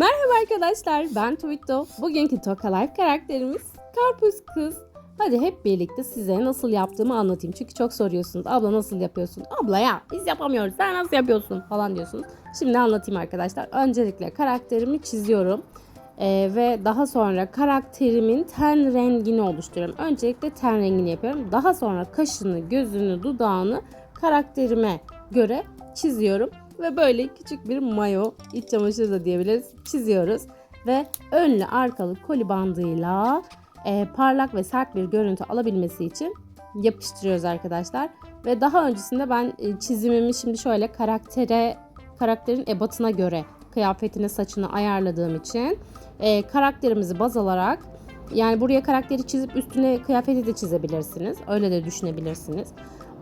Merhaba arkadaşlar, ben Tuvito. Bugünkü Toka Life karakterimiz Karpuz Kız. Hadi hep birlikte size nasıl yaptığımı anlatayım. Çünkü çok soruyorsunuz. Abla nasıl yapıyorsun? Abla ya biz yapamıyoruz. Sen nasıl yapıyorsun? Falan diyorsunuz. Şimdi anlatayım arkadaşlar. Öncelikle karakterimi çiziyorum. Ee, ve daha sonra karakterimin ten rengini oluşturuyorum. Öncelikle ten rengini yapıyorum. Daha sonra kaşını, gözünü, dudağını karakterime göre çiziyorum. Ve böyle küçük bir mayo, iç çamaşırı da diyebiliriz, çiziyoruz. Ve önlü arkalı koli bandıyla e, parlak ve sert bir görüntü alabilmesi için yapıştırıyoruz arkadaşlar. Ve daha öncesinde ben e, çizimimi şimdi şöyle karaktere karakterin ebatına göre kıyafetine saçını ayarladığım için e, karakterimizi baz alarak yani buraya karakteri çizip üstüne kıyafeti de çizebilirsiniz. Öyle de düşünebilirsiniz.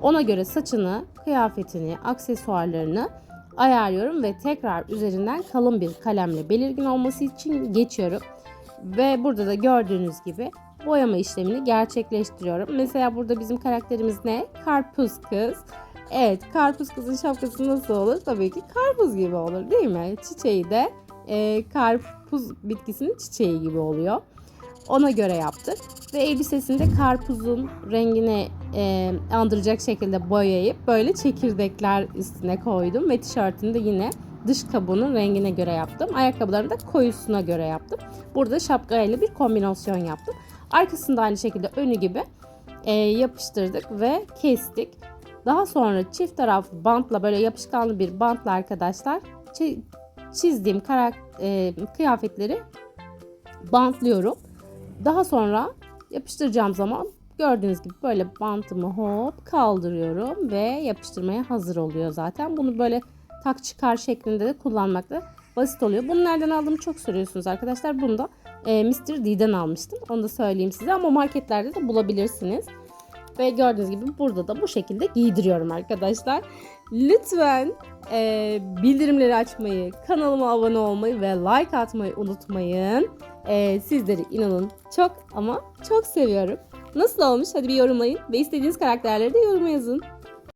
Ona göre saçını, kıyafetini, aksesuarlarını ayarlıyorum ve tekrar üzerinden kalın bir kalemle belirgin olması için geçiyorum. Ve burada da gördüğünüz gibi boyama işlemini gerçekleştiriyorum. Mesela burada bizim karakterimiz ne? Karpuz kız. Evet, karpuz kızın şapkası nasıl olur? Tabii ki karpuz gibi olur değil mi? Çiçeği de e, karpuz bitkisinin çiçeği gibi oluyor. Ona göre yaptık. Ve elbisesini de karpuzun rengine e, andıracak şekilde boyayıp böyle çekirdekler üstüne koydum. Ve tişörtünü de yine dış kabuğunun rengine göre yaptım. Ayakkabılarını da koyusuna göre yaptım. Burada şapkayla bir kombinasyon yaptım. Arkasında aynı şekilde önü gibi e, yapıştırdık ve kestik. Daha sonra çift taraf bantla böyle yapışkanlı bir bantla arkadaşlar çi- çizdiğim karak e, kıyafetleri bantlıyorum. Daha sonra yapıştıracağım zaman gördüğünüz gibi böyle bantımı hop kaldırıyorum ve yapıştırmaya hazır oluyor zaten. Bunu böyle tak çıkar şeklinde de kullanmak da basit oluyor. Bunu nereden aldığımı çok soruyorsunuz arkadaşlar. Bunu da e, Mr. D'den almıştım. Onu da söyleyeyim size ama marketlerde de bulabilirsiniz. Ve gördüğünüz gibi burada da bu şekilde giydiriyorum arkadaşlar. Lütfen e, bildirimleri açmayı, kanalıma abone olmayı ve like atmayı unutmayın. E, sizleri inanın çok ama çok seviyorum. Nasıl olmuş? Hadi bir yorumlayın ve istediğiniz karakterleri de yoruma yazın.